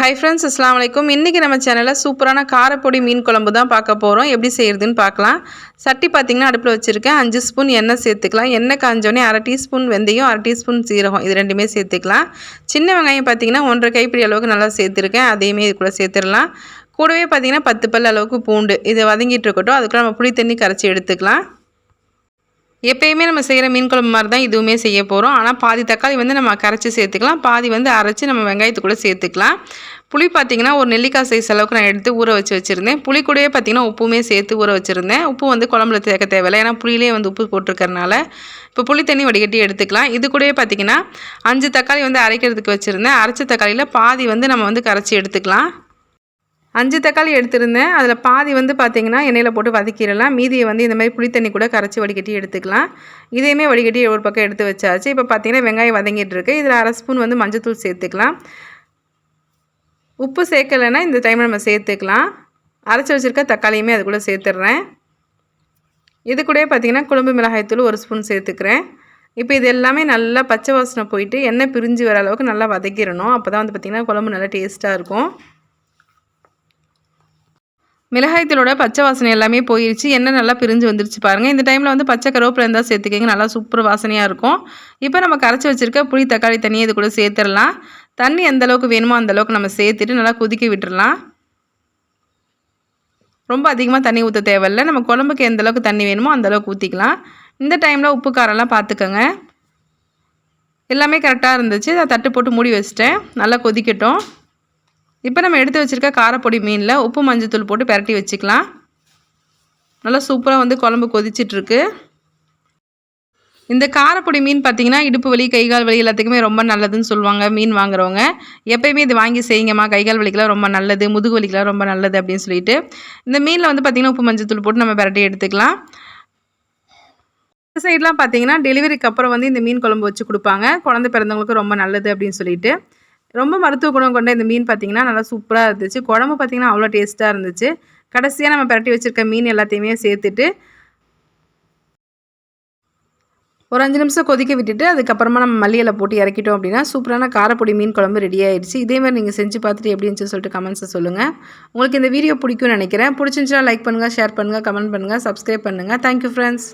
Hi friends அஸ்லாம் வலைக்கும் இன்றைக்கி நம்ம சேனலில் சூப்பரான காரப்பொடி மீன் குழம்பு தான் பார்க்க போகிறோம் எப்படி செய்கிறதுன்னு பார்க்கலாம். சட்டி பார்த்திங்கன்னா அடுப்பில் வச்சுருக்கேன். அஞ்சு ஸ்பூன் எண்ணெய் சேர்த்துக்கலாம். எண்ணெய் காஞ்சோடனே அரை டீஸ்பூன் வெந்தயம் அரை டீஸ்பூன் சீரகம் இது ரெண்டுமே சேர்த்துக்கலாம். சின்ன வெங்காயம் பார்த்திங்கன்னா ஒன்றரை கைப்பிடி அளவுக்கு நல்லா சேர்த்துருக்கேன். அதையுமே இது கூட சேர்த்துடலாம். கூடவே பார்த்திங்கன்னா பத்து பல் அளவுக்கு பூண்டு. இதை வதங்கிட்டு இருக்கட்டும். அதுக்குள்ள நம்ம புளி தண்ணி கரைச்சி எடுத்துக்கலாம். எப்பயுமே நம்ம செய்கிற மீன் குழம்பு மாதிரி தான் இதுவுமே செய்ய போகிறோம் ஆனால் பாதி தக்காளி வந்து நம்ம கரைச்சி சேர்த்துக்கலாம். பாதி வந்து அரைச்சி நம்ம வெங்காயத்து கூட சேர்த்துக்கலாம். புளி பார்த்திங்கன்னா ஒரு நெல்லிக்காய் சைஸ் அளவுக்கு நான் எடுத்து ஊற வச்சு வச்சுருந்தேன். புளி கூடயே பார்த்திங்கன்னா உப்புமே சேர்த்து ஊற வச்சுருந்தேன். உப்பு வந்து குழம்புல சேர்க்க தேவையில்லை. ஏன்னா புளியிலே வந்து உப்பு போட்டிருக்கறனால இப்போ புளி தண்ணி வடிகட்டி எடுத்துக்கலாம். இது கூடயே பார்த்திங்கன்னா அஞ்சு தக்காளி வந்து அரைக்கிறதுக்கு வச்சுருந்தேன். அரைச்ச தக்காளியில் பாதி வந்து நம்ம வந்து கரைச்சி எடுத்துக்கலாம். அஞ்சு தக்காளி எடுத்திருந்தேன். அதில் பாதி வந்து பார்த்திங்கன்னா எண்ணெயில் போட்டு வதக்கிடலாம். மீதியை வந்து இந்த மாதிரி புளித்தண்ணி கூட கரைச்சி வடிகட்டி எடுத்துக்கலாம். இதையுமே வடிகட்டி ஒரு பக்கம் எடுத்து வச்சாச்சு. இப்போ பார்த்திங்கன்னா வெங்காயம் வதங்கிட்டு இருக்கு. இதில் அரை ஸ்பூன் வந்து மஞ்சத்தூள் சேர்த்துக்கலாம். உப்பு சேர்க்கலைன்னா இந்த டைமில் நம்ம சேர்த்துக்கலாம். அரைச்சி வச்சுருக்க தக்காளியுமே அது கூட சேர்த்துட்றேன் இது கூட பார்த்திங்கன்னா குழம்பு மிளகாய்த்தூள் ஒரு ஸ்பூன் சேர்த்துக்கிறேன். இப்போ இது எல்லாமே நல்லா பச்சை வாசனை போயிட்டு எண்ணெய் பிரிஞ்சு வர அளவுக்கு நல்லா வதக்கிடணும். அப்போ தான் வந்து பார்த்திங்கன்னா குழம்பு நல்லா டேஸ்ட்டாக இருக்கும். மிளகாய்த்தூளோட பச்சை வாசனை எல்லாமே போயிடுச்சு எண்ணெய் நல்லா பிரிஞ்சு வந்துருச்சு பாருங்கள் இந்த டைமில் வந்து பச்சை கருவேப்பிலை இருந்தால் சேர்த்துக்கிங்க. நல்லா சூப்பர் வாசனையாக இருக்கும். இப்போ நம்ம கரைச்சி வச்சுருக்க புளி தக்காளி தண்ணியை இது கூட சேர்த்துடலாம். தண்ணி எந்த அளவுக்கு வேணுமோ அந்த அளவுக்கு நம்ம சேர்த்துட்டு நல்லா கொதிக்க விட்டுடலாம் ரொம்ப அதிகமாக தண்ணி ஊற்ற தேவையில்லை. நம்ம குழம்புக்கு எந்த அளவுக்கு தண்ணி வேணுமோ அந்தளவுக்கு ஊற்றிக்கலாம் இந்த டைமில் உப்பு காரெல்லாம் பார்த்துக்கோங்க எல்லாமே கரெக்டாக இருந்துச்சு. அதை தட்டு போட்டு மூடி வச்சிட்டேன். நல்லா கொதிக்கட்டும். இப்போ நம்ம எடுத்து வச்சுருக்க காரப்பொடி மீனில் உப்பு மஞ்சத்தூள் போட்டு பரட்டி வச்சுக்கலாம். நல்லா சூப்பராக வந்து குழம்பு கொதிச்சிட்ருக்கு. இந்த காரப்பொடி மீன் பார்த்திங்கன்னா இடுப்பு வலி கைகால் வலி எல்லாத்துக்குமே ரொம்ப நல்லதுன்னு சொல்லுவாங்க மீன் வாங்குறவங்க. எப்போயுமே இது வாங்கி செய்யுங்கம்மா கைகால் வலிக்கெலாம் ரொம்ப நல்லது முதுகு வலிக்கெலாம் ரொம்ப நல்லது அப்படின்னு சொல்லிட்டு. இந்த மீனில் வந்து பார்த்திங்கன்னா உப்பு மஞ்சத்தூள் போட்டு நம்ம பரட்டி எடுத்துக்கலாம். இந்த சைட்லாம் பார்த்தீங்கன்னா டெலிவரிக்கு அப்புறம் வந்து இந்த மீன் குழம்பு வச்சு கொடுப்பாங்க. குழந்தை பிறந்தவங்களுக்கு ரொம்ப நல்லது அப்படின்னு சொல்லிட்டு. ரொம்ப மருத்துவ குணம் கொண்ட இந்த மீன் பார்த்திங்கன்னா நல்லா சூப்பராக இருந்துச்சு. குழம்பு பார்த்திங்கன்னா அவ்வளோ டேஸ்ட்டாக இருந்துச்சு. கடைசியாக நம்ம பரட்டி வச்சுருக்க மீன் எல்லாத்தையுமே சேர்த்துட்டு ஒரு அஞ்சு நிமிஷம் கொதிக்க விட்டுட்டு அதுக்கப்புறமா நம்ம மல்லியில் போட்டு இறக்கிட்டோம் அப்படின்னா சூப்பரான காரப்பொடி மீன் குழம்பு ரெடி ஆயிடுச்சு. இதே மாதிரி நீங்கள் செஞ்சு பார்த்துட்டு எப்படி இருந்துச்சு சொல்லிட்டு கமெண்ட்ஸை சொல்லுங்கள் உங்களுக்கு இந்த வீடியோ பிடிக்கும்னு நினைக்கிறேன். பிடிச்சிருந்துச்சுன்னா லைக் பண்ணுங்கள் ஷேர் பண்ணுங்கள் கமெண்ட் பண்ணுங்கள் சப்ஸ்கிரைப் பண்ணுங்கள் தேங்க்யூ ஃப்ரெண்ட்ஸ்